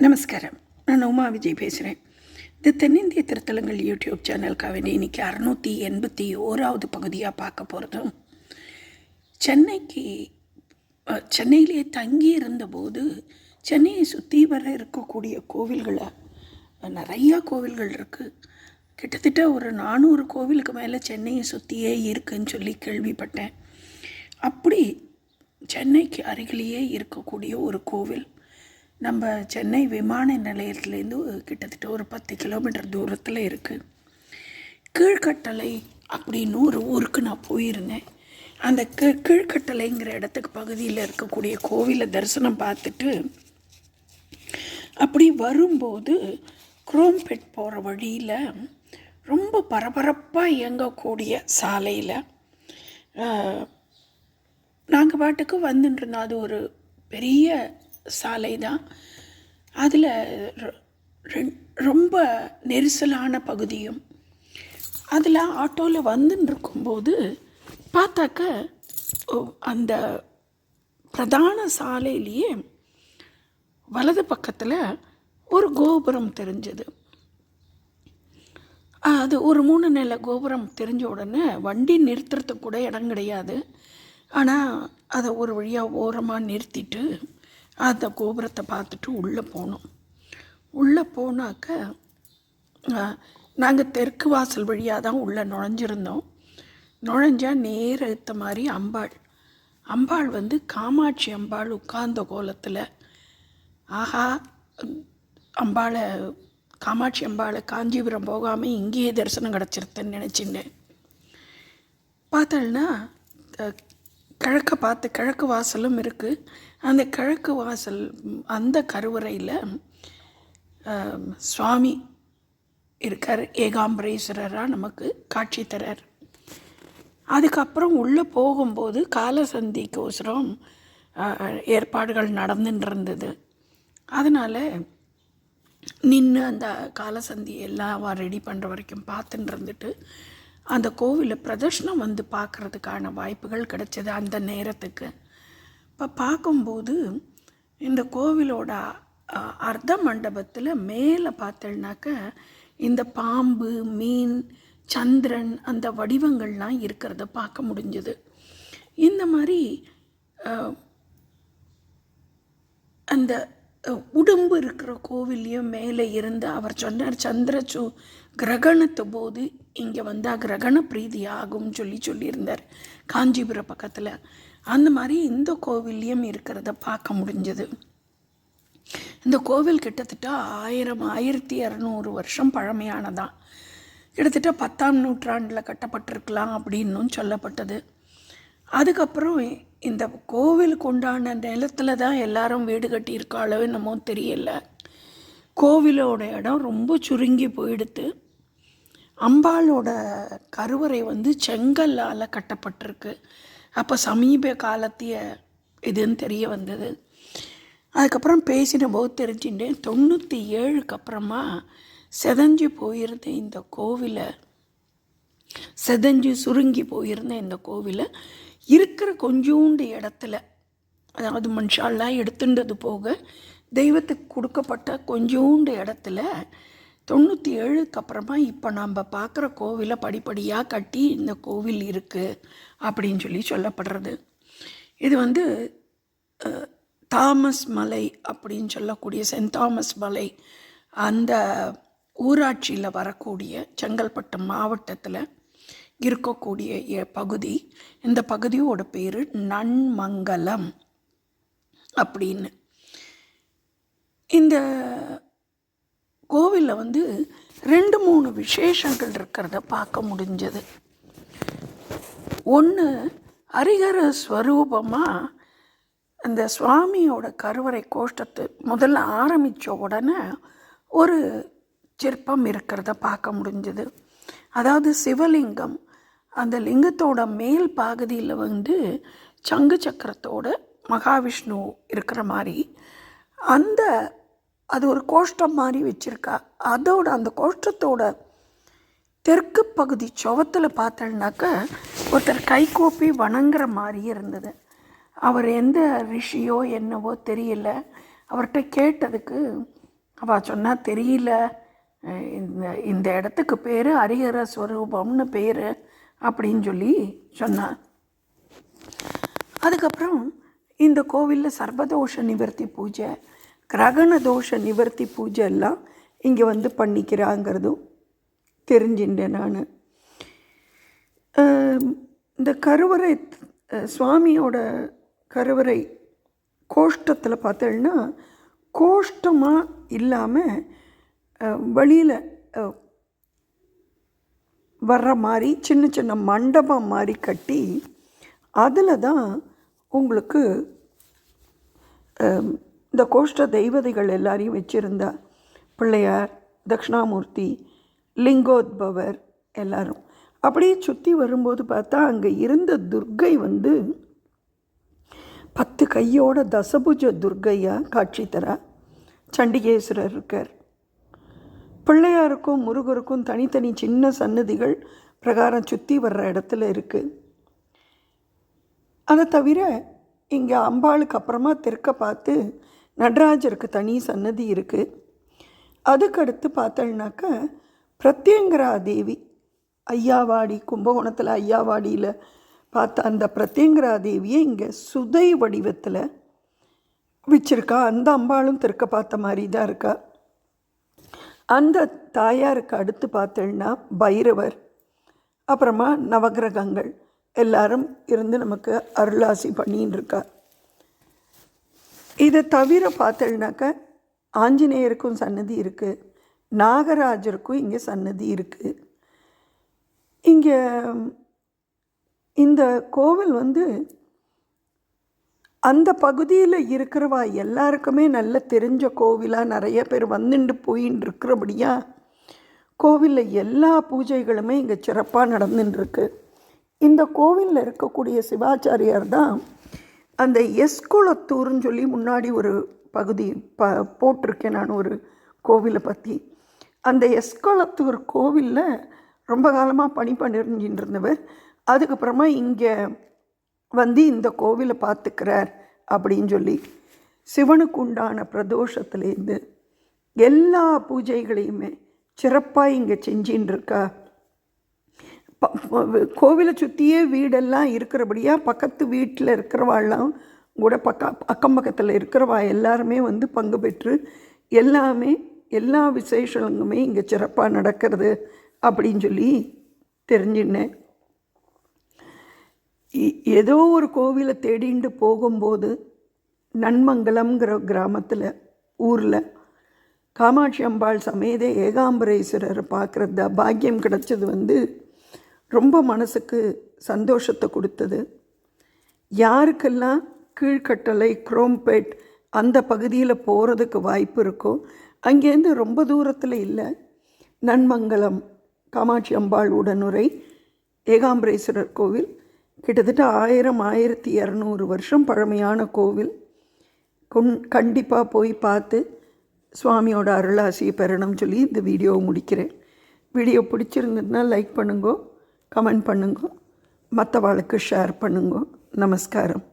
நமஸ்காரம். நான் உமா விஜய் பேசுகிறேன் இந்த தென்னிந்திய திருத்தலங்கள் யூடியூப் சேனலுக்காக வேண்டி இன்றைக்கி அறுநூற்றி எண்பத்தி ஓராவது பகுதியாக பார்க்க போகிறதும் சென்னைக்கு சென்னையிலே தங்கி இருந்தபோது சென்னையை சுற்றி வர இருக்கக்கூடிய கோவில்களை நிறையா கோவில்கள் இருக்குது கிட்டத்தட்ட ஒரு நானூறு கோவிலுக்கு மேலே சென்னையை சுற்றியே இருக்குன்னு சொல்லி கேள்விப்பட்டேன். அப்படி சென்னைக்கு அருகிலேயே இருக்கக்கூடிய ஒரு கோவில் நம்ம சென்னை விமான நிலையத்துலேருந்து கிட்டத்தட்ட ஒரு பத்து கிலோமீட்டர் தூரத்தில் இருக்குது கீழ்கட்டளை அப்படின்னு ஒரு ஊருக்கு நான் போயிருந்தேன். அந்த கீ கீழ்கட்டளைங்கிற இடத்துக்கு பகுதியில் இருக்கக்கூடிய கோவிலை தரிசனம் பார்த்துட்டு அப்படி வரும்போது குரோம்பெட் போகிற வழியில் ரொம்ப பரபரப்பாக இயங்கக்கூடிய சாலையில் நாங்கள் பாட்டுக்கு வந்துட்டு இருந்தோம். அது ஒரு பெரிய சாலை தான். அதில் ரொம்ப நெரிசலான பகுதியும். அதில் ஆட்டோவில் வந்துன்னு இருக்கும்போது பார்த்தாக்க அந்த பிரதான சாலையிலேயே வலது பக்கத்தில் ஒரு கோபுரம் தெரிஞ்சது. அது ஒரு மூணு நில கோபுரம் தெரிஞ்ச உடனே வண்டி நிறுத்துறதுக்கு கூட இடம் கிடையாது. ஆனால் அதை ஒரு வழியாக ஓரமாக நிறுத்திட்டு அந்த கோபுரத்தை பார்த்துட்டு உள்ளே போனோம். உள்ளே போனாக்க நாங்கள் தெற்கு வாசல் வழியாக தான் உள்ளே நுழைஞ்சிருந்தோம். நுழைஞ்சால் நேர எடுத்த மாதிரி அம்பாள். அம்பாள் வந்து காமாட்சி அம்பாள் உட்கார்ந்த கோலத்தில். ஆஹா அம்பாளை காமாட்சி அம்பாளை காஞ்சிபுரம் போகாமல் இங்கேயே தரிசனம் கிடச்சிருத்தேன்னு நினச்சிட்டேன் பார்த்தோன்னா கிழக்க பார்த்து கிழக்கு வாசலும் இருக்குது அந்த கிழக்கு வாசல் அந்த கருவறையில் சுவாமி இருக்கார். ஏகாம்பரேஸ்வரராக நமக்கு காட்சி தரார். அதுக்கப்புறம் உள்ளே போகும்போது காலசந்திக்கோசரம் ஏற்பாடுகள் நடந்துட்டு இருந்தது அதனால் நின்று அந்த காலசந்தி எல்லாம் ரெடி பண்ணுற வரைக்கும் பார்த்துட்டு இருந்துட்டு அந்த கோவிலை பிரதர்ஷனம் வந்து பார்க்குறதுக்கான வாய்ப்புகள் கிடைச்சது அந்த நேரத்துக்கு. இப்போ பார்க்கும்போது இந்த கோவிலோட அர்த்த மண்டபத்தில் மேலே பார்த்தேன்னாக்க இந்த பாம்பு மீன் சந்திரன் அந்த வடிவங்கள்லாம் இருக்கிறத பார்க்க முடிஞ்சது. இந்த மாதிரி அந்த உடம்பு இருக்கிற கோவில்லையும் மேலே இருந்து அவர் சொன்னார் சந்திரச்சு கிரகணத்து போது இங்கே வந்தால் கிரகண பிரீதி ஆகும்னு சொல்லி சொல்லியிருந்தார். காஞ்சிபுரம் பக்கத்தில். அந்த மாதிரி இந்த கோவில்லையும் இருக்கிறத பார்க்க முடிஞ்சது. இந்த கோவில் கிட்டத்தட்ட ஆயிரம் ஆயிரத்தி இரநூறு வருஷம் பழமையானதான். கிட்டத்தட்ட பத்தாம் நூற்றாண்டில் கட்டப்பட்டிருக்கலாம் அப்படின்னும் சொல்லப்பட்டது. அதுக்கப்புறம் இந்த கோவிலுக்கு உண்டான நிலத்தில் தான் எல்லாரும் வீடு கட்டியிருக்காளோ என்னமோ தெரியல. கோவிலோட இடம் ரொம்ப சுருங்கி போயிடுத்து. அம்பாளோட கருவறை வந்து செங்கல்லால் கட்டப்பட்டிருக்கு. அப்போ சமீப காலத்திய இதுன்னு தெரிய வந்தது. அதுக்கப்புறம் பேசின போது தெரிஞ்சுட்டேன் தொண்ணூற்றி ஏழுக்கு அப்புறமா செதஞ்சு போயிருந்த இந்த கோவிலை செதஞ்சு சுருங்கி போயிருந்த இந்த கோவிலை இருக்கிற கொஞ்சூண்டு இடத்துல அதாவது மனுஷாலாம் எடுத்துட்டது போக தெய்வத்துக்கு கொடுக்கப்பட்ட கொஞ்சூண்டு இடத்துல தொண்ணூற்றி ஏழுக்கு அப்புறமா இப்போ நாம் பார்க்குற கோவிலை படிப்படியாக கட்டி இந்த கோவில் இருக்குது அப்படின்னு சொல்லி சொல்லப்படுறது. இது வந்து தாமஸ் மலை அப்படின்னு சொல்லக்கூடிய சென்ட் தாமஸ் மலை அந்த ஊராட்சியில் வரக்கூடிய செங்கல்பட்டு மாவட்டத்தில் இருக்கக்கூடிய எ- பகுதி. இந்த பகுதியோட பேர் நன்மங்கலம் அப்படின்னு. இந்த கோவிலில் வந்து ரெண்டு மூணு விசேஷங்கள் இருக்கிறத பார்க்க முடிஞ்சது. ஒன்று ஹரிஹர ஸ்வரூபமாக அந்த சுவாமியோட கருவறை கோஷ்டத்தை முதல்ல ஆரம்பித்த உடனே ஒரு சிற்பம் இருக்கிறத பார்க்க முடிஞ்சது. அதாவது சிவலிங்கம் அந்த லிங்கத்தோட மேல் பகுதியில் வந்து சங்கு சக்கரத்தோட மகாவிஷ்ணு இருக்கிற மாதிரி அந்த அது ஒரு கோஷ்டம் மாதிரி வச்சுருக்கா. அதோட அந்த கோஷ்டத்தோட தெற்கு பகுதி சுவத்தில் பார்த்தோம்னாக்க ஒருத்தர் கைகூப்பி வணங்குற மாதிரி இருந்தது. அவர் எந்த ரிஷியோ என்னவோ தெரியல. அவர்கிட்ட கேட்டதுக்கு அவள் சொன்னால் தெரியல. இந்த இந்த இடத்துக்கு பேர் ஹரிஹர ஸ்வரூபம்னு பேர் அப்படின்னு சொல்லி சொன்னான் அதுக்கப்புறம் இந்த கோவிலில் சர்வதோஷ நிவர்த்தி பூஜை கிரகண தோஷ நிவர்த்தி பூஜை எல்லாம் இங்கே வந்து பண்ணிக்கிறாங்கிறதும் தெரிஞ்சின்றேன் நான். இந்த கருவறை சுவாமியோட கருவறை கோஷ்டத்தில் பார்த்தேன்னா கோஷ்டமாக இல்லாமல் வெளியில் வர்ற மாதிரி சின்ன சின்ன மண்டபம் மாதிரி கட்டி அதில் தான் உங்களுக்கு இந்த கோஷ்ட தெய்வதைகள் எல்லாரையும் வச்சுருந்தா பிள்ளையார் தக்ஷணாமூர்த்தி லிங்கோத்பவர் எல்லாரும். அப்படியே சுற்றி வரும்போது பார்த்தா அங்கே இருந்த துர்க்கை வந்து பத்து கையோட தசபுஜ துர்க்கையா காட்சி தரா. சண்டிகேஸ்வரர் இருக்கார். பிள்ளையாருக்கும் முருகருக்கும் தனித்தனி சின்ன சன்னதிகள் பிரகாரம் சுற்றி வர்ற இடத்துல இருக்குது அதை தவிர இங்கே அம்பாளுக்கு அப்புறமா தெற்க பார்த்து நடராஜருக்கு தனி சன்னதி இருக்குது அதுக்கடுத்து பார்த்தோம்னாக்க பிரத்யங்கரா தேவி ஐயாவாடி கும்பகோணத்தில் ஐயாவாடியில் பார்த்த அந்த பிரத்யங்கரா தேவியை இங்கே சுதை வடிவத்தில் வச்சுருக்கா. அந்த அம்பாளும் திருக்க பார்த்த மாதிரி தான் இருக்கா. அந்த தாயாருக்கு அடுத்து பார்த்தோம்னா பைரவர் அப்புறமா நவகிரகங்கள் எல்லாரும் இருந்து நமக்கு அருளாசி பண்ணின்னு இருக்கா. இதை தவிர பார்த்தேன்னாக்க ஆஞ்சநேயருக்கும் சன்னதி இருக்குது நாகராஜருக்கும் இங்கே சன்னதி இருக்குது இங்கே இந்த கோவில் வந்து அந்த பகுதியில் இருக்கிறவா எல்லாருக்குமே நல்ல தெரிஞ்ச கோவிலாக நிறைய பேர் வந்துட்டு போயின்னு இருக்கிறபடியா கோவிலில் எல்லா பூஜைகளுமே இங்கே சிறப்பாக நடந்துட்டுருக்கு இந்த கோவிலில் இருக்கக்கூடிய சிவாச்சாரியார் தான் அந்த எஸ்குளத்தூர்னு சொல்லி முன்னாடி ஒரு பகுதி ப போட்டிருக்கேன் நான் ஒரு கோவிலை பற்றி அந்த எஸ்குளத்தூர் கோவிலில் ரொம்ப காலமாக பணி பண்ணிருந்துட்டு இருந்தவர் அதுக்கப்புறமா இங்கே வந்து இந்த கோவிலை பார்த்துக்கிறார் அப்படின்னு சொல்லி சிவனுக்கு உண்டான பிரதோஷத்துலேருந்து எல்லா பூஜைகளையுமே சிறப்பாக இங்கே செஞ்சின்னு இருக்கா கோவிலை சுற்றியே வீடெல்லாம் இருக்கிறபடியாக பக்கத்து வீட்டில் இருக்கிறவாள்லாம் கூட பக்க அக்கம் பக்கத்தில் இருக்கிறவா எல்லாருமே வந்து பங்கு பெற்று எல்லாமே எல்லா விசேஷங்களுமே இங்கே சிறப்பாக நடக்கிறது அப்படின்னு சொல்லி தெரிஞ்சினேன் இ- ஏதோ ஒரு கோவிலை தேடிண்டு போகும்போது நன்மங்கலம்ங்கிற கிராமத்தில் ஊரில் காமாட்சி அம்பாள் சமேத ஏகாம்பரேஸ்வரரை பார்க்குறது பாக்கியம் கிடச்சது வந்து ரொம்ப மனசுக்கு சந்தோஷத்தை கொடுத்தது. யாருக்கெல்லாம் கீழ்கட்டளை குரோம்பேட் அந்த பகுதியில் போகிறதுக்கு வாய்ப்பு இருக்கோ அங்கேருந்து ரொம்ப தூரத்தில் இல்லை. நன்மங்கலம் காமாட்சி அம்பாள் உடனுரை ஏகாம்பரேஸ்வரர் கோவில் கிட்டத்தட்ட ஆயிரம் ஆயிரத்தி இரநூறு வருஷம் பழமையான கோவில். கொன் கண்டிப்பாக போய் பார்த்து சுவாமியோட அருளாசியை பெறணும்னு சொல்லி இந்த வீடியோவை முடிக்கிறேன். வீடியோ பிடிச்சிருந்ததுன்னா லைக் பண்ணுங்க. கமெண்ட் பண்ணுங்க. மற்றவாளுக்கு ஷேர் பண்ணுங்க. நமஸ்காரம்.